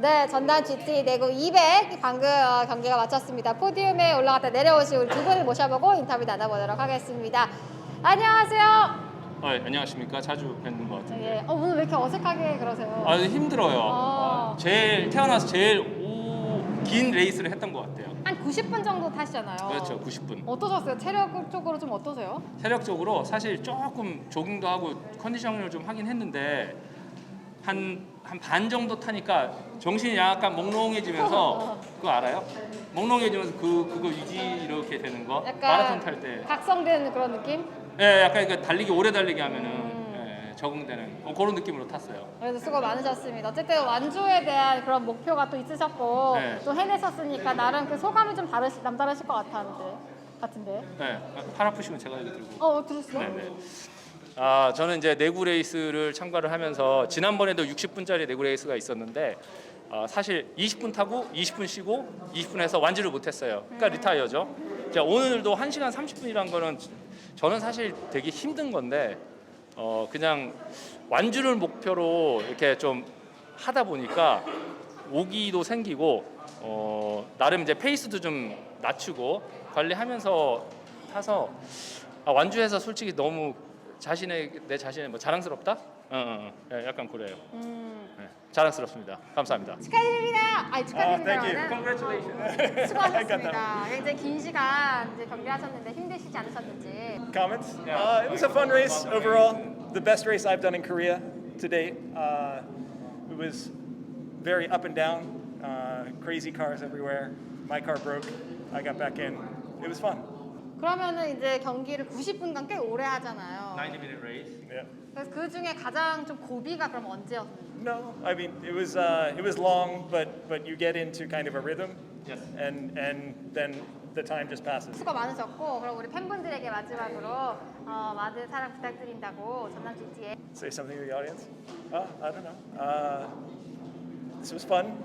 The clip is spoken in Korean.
네, 전남 GT 내구 200 방금 어, 경기가 마쳤습니다. 포디움에 올라갔다 내려오신 우리 두 분을 모셔보고 인터뷰 나눠보도록 하겠습니다. 안녕하세요. 아, 예, 안녕하십니까. 자주 뵙는 것 같아요. 예, 어, 오늘 왜 이렇게 어색하게 그러세요? 아, 힘들어요. 아. 아, 제일 태어나서 제일 오, 긴 레이스를 했던 것 같아요. 한 90분 정도 타시잖아요. 그렇죠, 90분. 어떠셨어요? 체력적으로 좀 어떠세요? 체력적으로 사실 조금 조깅도 하고 컨디션을 좀 하긴 했는데 한 한 반 정도 타니까 정신이 약간 몽롱해지면서 그거 알아요? 몽롱해지면서 그 그거 유지 이렇게 되는 거 약간 마라톤 탈 때. 각성되는 그런 느낌? 예, 약간 그 달리기 오래 달리기 하면은 음. 예, 적응되는 어, 그런 느낌으로 탔어요. 그래도 수고 많으셨습니다. 어쨌든 완주에 대한 그런 목표가 또 있으셨고 네. 또 해내셨으니까 나름 그 소감이 좀 다르시, 남다르실 것 같았는데 같은데. 네, 팔 아프시면 제가 이거 들고. 어, 들으시죠? 네네. 아 저는 이제 내구 레이스를 참가를 하면서 지난번에도 60분짜리 내구 레이스가 있었는데 아, 사실 20분 타고 20분 쉬고 20분 해서 완주를 못했어요. 그러니까 리타이어죠. 자 오늘도 1시간 30분이란 거는 저는 사실 되게 힘든 건데 어 그냥 완주를 목표로 이렇게 좀 하다 보니까 오기도 생기고 어 나름 이제 페이스도 좀 낮추고 관리하면서 타서 아, 완주해서 솔직히 너무 자신의 내 자신에 뭐 자랑스럽다? 어, 어, 어. 예, 약간 그래요. 음, 예, 자랑스럽습니다. 감사합니다. 축하드립니다. 아니 축하드립니다. Congratulations. 수고하셨습니다. 굉장히 긴 시간 이제 경기하셨는데 힘드시지 않으셨는지. comments. Yeah. Uh, it was a fun race overall. The best race I've done in Korea to date. Uh, it was very up and down, uh, crazy cars everywhere. My car broke. I got back in. It was fun. 그러면은 이제 경기를 90분간 꽤 오래 하잖아요. 90 minute race. Yeah. 그래서 그 중에 가장 좀 고비가 그럼 언제였나요? No, I mean it was uh, it was long, but but you get into kind of a rhythm, Yes. and and then the time just passes. 수고 많으셨고 그럼 우리 팬분들에게 마지막으로 어, 많은 사랑 부탁드린다고 전남 GT에 Say something to the audience. Uh, I don't know. Uh, this was fun.